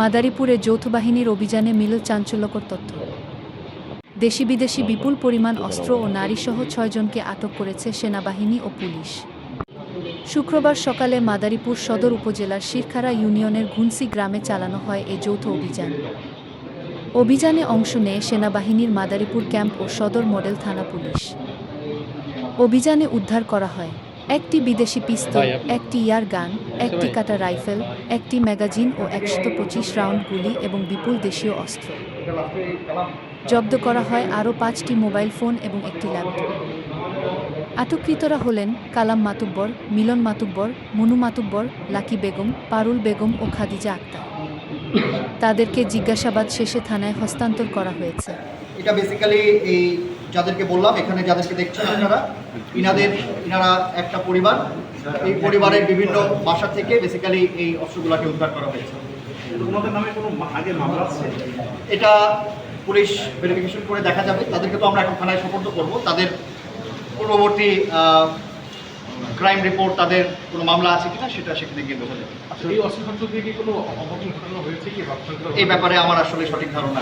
মাদারীপুরে যৌথ বাহিনীর অভিযানে মিলল চাঞ্চল্যকর তথ্য। দেশি বিদেশি বিপুল পরিমাণ অস্ত্র ও নারীসহ ছয়জনকে আটক করেছে সেনাবাহিনী ও পুলিশ। শুক্রবার সকালে মাদারীপুর সদর উপজেলার শিরখারা ইউনিয়নের ঘুনসি গ্রামে চালানো হয় এ যৌথ অভিযান। অভিযানে অংশ নেয় সেনাবাহিনীর মাদারীপুর ক্যাম্প ও সদর মডেল থানা পুলিশ। অভিযানে উদ্ধার করা হয় একটি বিদেশি পিস্তল একটি ইয়ার গান একটি কাটা রাইফেল একটি ম্যাগাজিন ও একশত পঁচিশ রাউন্ড গুলি এবং বিপুল দেশীয় অস্ত্র। জব্দ করা হয় আরও পাঁচটি মোবাইল ফোন এবং একটি ল্যাপটপ। আটককৃতরা হলেন কালাম মাতুব্বর মিলন মাতুব্বর মনু মাতুব্বর লাকি বেগম পারুল বেগম ও খাদিজা আক্তার। তাদেরকে জিজ্ঞাসাবাদ শেষে থানায় হস্তান্তর করা হয়েছে। এটা বেসিক্যালি এই যাদেরকে বললাম এখানে যাদেরকে দেখছেন আপনারা ইনাদের ইনারা একটা পরিবার। এই পরিবারের বিভিন্ন বাসা থেকে বেসিক্যালি এই অস্ত্রগুলোকে উদ্ধার করা হয়েছে। ওনাদের নামে কোনো মা- মামলা আছে? এটা পুলিশ ভেরিফিকেশন করে দেখা যাবে। তাদেরকে তো আমরা এখন থানায় সুপর্দ করব। তাদের পূর্ববর্তী ক্রাইম রিপোর্ট তাদের কোনো মামলা আছে কিনা সেটা সেখানে গিয়ে বোঝা যাবে আচ্ছা এই অস্ত্রশস্ত্র দিয়ে কি কোনো ঘটানো হয়েছে কি? এই ব্যাপারে আমার আসলে সঠিক ধারণা।